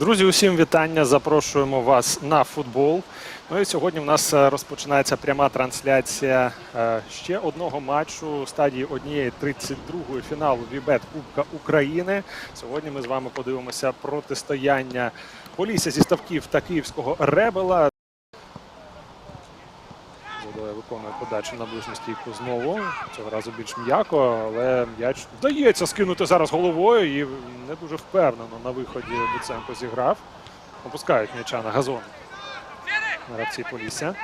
Друзі, усім вітання. Запрошуємо вас на футбол. Ну і сьогодні в нас е, розпочинається пряма трансляція е, ще одного матчу стадії однієї 32-ї фіналу Вібет Кубка України. Сьогодні ми з вами подивимося протистояння Полісся зі ставків та київського ребела. Виконує подачу на ближню стійку знову. Цього разу більш м'яко, але м'яч вдається скинути зараз головою і не дуже впевнено на виході Буценко зіграв. Опускають м'яча на газон. Гравці Полісся.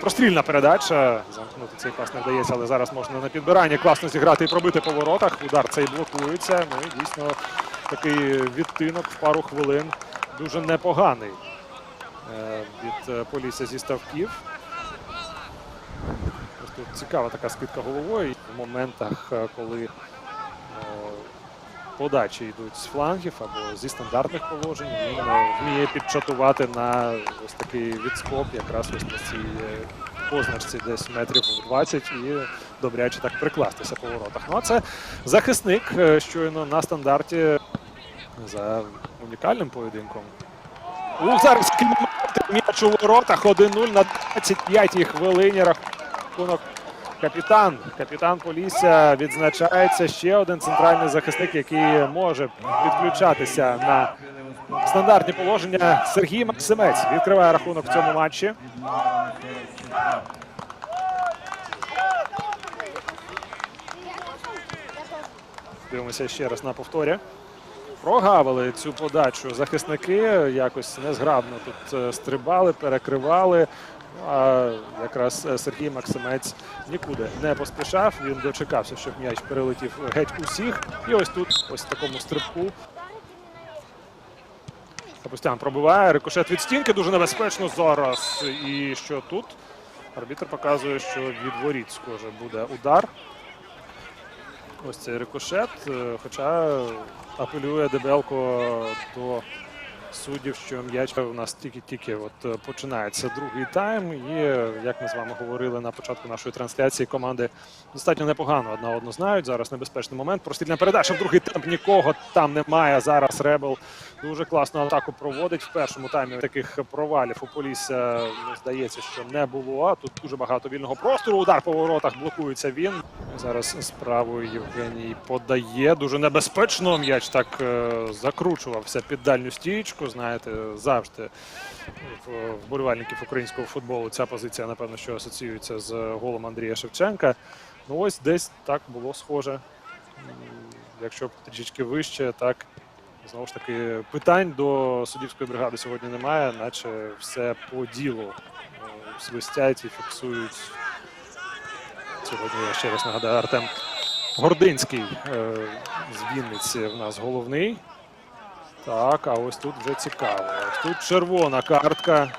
Прострільна передача. Замкнути цей пас не вдається, але зараз можна на підбиранні класно зіграти і пробити по воротах. Удар цей блокується. Ну і дійсно такий відтинок в пару хвилин дуже непоганий е, від е, Полісся зі ставків. Тут цікава така скидка головою. В моментах, е, коли е, подачі йдуть з флангів або зі стандартних положень, він е, вміє підчатувати на ось такий відскок, якраз ось на цій позначці десь метрів 20 і добряче так прикластися по воротах. Ну а це захисник щойно на стандарті за унікальним поєдинком. У зараз м'яч у воротах 1-0 на 25-й хвилині рахунок. Капітан, капітан Полісся відзначається ще один центральний захисник, який може відключатися на стандартні положення. Сергій Максимець відкриває рахунок в цьому матчі. Дивимося ще раз на повторі. Прогавили цю подачу захисники, якось незграбно тут е, стрибали, перекривали. А якраз е, Сергій Максимець нікуди не поспішав. Він дочекався, щоб м'яч перелетів геть усіх. І ось тут, ось в такому стрибку. Капустян пробиває. Рикошет від стінки дуже небезпечно зараз. І що тут? Арбітр показує, що від воріт схоже буде удар. Ось цей рикошет. е, Хоча апелює Дебелко до суддів, що м'яч у нас тільки-тільки е, починається другий тайм. І е, як ми з вами говорили на початку нашої трансляції, команди достатньо непогано одна одну знають. Зараз небезпечний момент. Прострільна передача в другий темп. Нікого там немає. Зараз Ребел дуже класну атаку проводить. В першому таймі таких провалів у Полісся ну, здається, що не було. Тут дуже багато вільного простору. Удар по воротах блокується він. Зараз справою Євгеній подає. Дуже небезпечно. М'яч так е, закручувався під дальню стічку. Знаєте, завжди вболівальників українського футболу ця позиція, напевно, що асоціюється з голом Андрія Шевченка. Ну ось десь так було схоже. Якщо трішечки вище, так знову ж таки питань до суддівської бригади сьогодні немає, наче все по ділу Е, свистять і фіксують. Сьогодні я ще раз нагадаю, Артем Гординський е, з Вінниці в нас головний. Так, а ось тут вже цікаво. Тут червона картка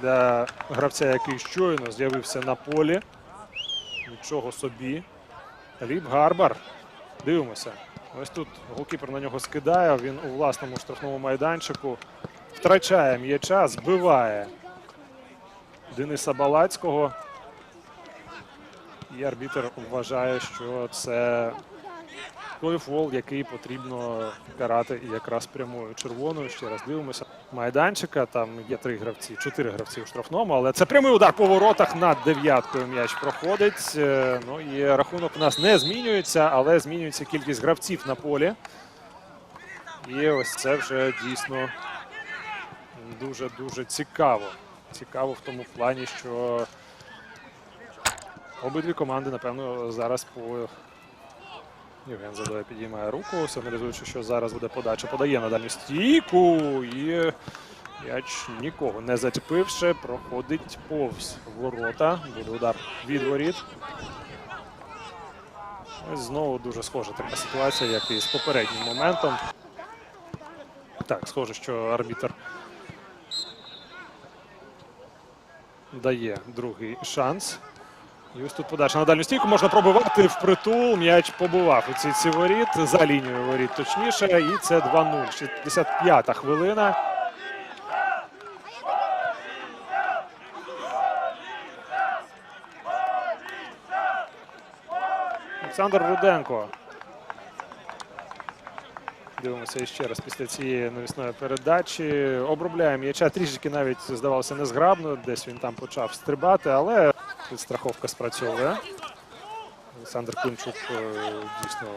для гравця, який щойно з'явився на полі. Нічого собі. Ліп Гарбар. Дивимося. Ось тут голкіпер на нього скидає. Він у власному штрафному майданчику втрачає м'яча, збиває Дениса Балацького. І арбітер вважає, що це той фол, який потрібно карати якраз прямою червоною. Ще раз дивимося. Майданчика. Там є три гравці, чотири гравці у штрафному, але це прямий удар по воротах над дев'яткою. М'яч проходить. Е, Ну і рахунок у нас не змінюється, але змінюється кількість гравців на полі. І ось це вже дійсно дуже дуже цікаво. Цікаво в тому плані, що обидві команди, напевно, зараз по Євген Задоя підіймає руку, сигналізуючи, що зараз буде подача. Подає на дальню стійку і м'яч нікого не зачепивши, проходить повз ворота. Буде удар від воріт. Ось знову дуже схожа така ситуація, як і з попереднім моментом. Так, схоже, що арбітр дає другий шанс. І ось тут подача на дальню стійку можна пробивати впритул. М'яч побував у ці ці воріт за лінією воріт точніше. І це 2-0. 65-та хвилина. Олександр Руденко Дивимося іще раз після цієї навісної передачі. Обробляє м'яча трішки навіть здавалося незграбно. Десь він там почав стрибати, але підстраховка спрацьовує. Олександр Климчук е, дійсно,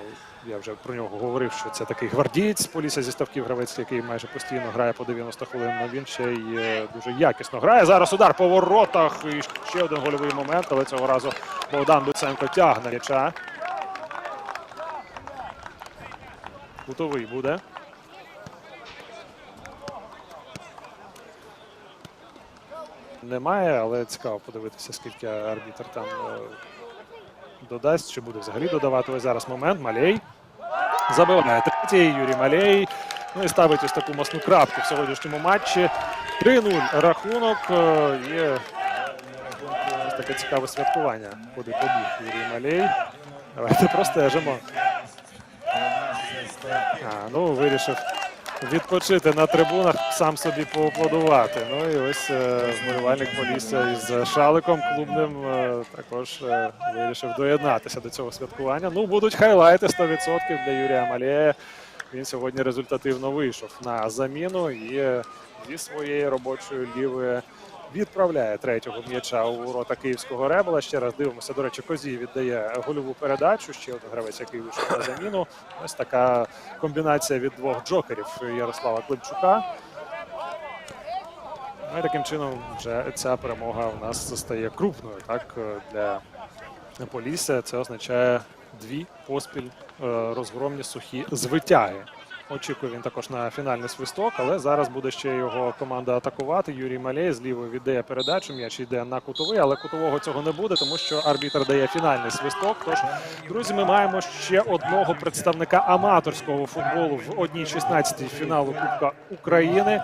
я вже про нього говорив, що це такий гвардієць полісся зі ставків гравець, який майже постійно грає по 90 хвилин. але Він ще й е, дуже якісно грає. Зараз удар по воротах. І ще один гольовий момент, але цього разу Богдан Луценко тягне м'яча. Кутовий буде. Немає, але цікаво подивитися, скільки арбітр там е, додасть, чи буде взагалі додавати. Ось зараз момент. Малей забиває третій. Юрій Малей. Ну і ставить ось таку масну крапку в сьогоднішньому матчі. 3-0 рахунок. Е, Є ось таке цікаве святкування. Куди побіг Юрій Малей. Давайте простежимо. А, ну, вирішив відпочити на трибунах, сам собі поаплодувати. Ну і ось е, вболівальник Полісся із шаликом клубним е, також е, вирішив доєднатися до цього святкування. Ну, будуть хайлайти 100% для Юрія Малєя. Він сьогодні результативно вийшов на заміну і е, зі своєї робочої лівої відправляє третього м'яча у ворота київського ребела. Ще раз дивимося. До речі, Козій віддає гольову передачу. Ще один гравець, який вийшов на заміну. Ось така комбінація від двох джокерів Ярослава Климчука. Ну і таким чином вже ця перемога у нас стає крупною. Так для Полісся це означає дві поспіль е, розгромні сухі звитяги. Очікує він також на фінальний свисток, але зараз буде ще його команда атакувати. Юрій Малей з лівої віддає передачу. М'яч йде на кутовий, але кутового цього не буде, тому що арбітр дає фінальний свисток. Тож, друзі, ми маємо ще одного представника аматорського футболу в одній 16 фіналу Кубка України.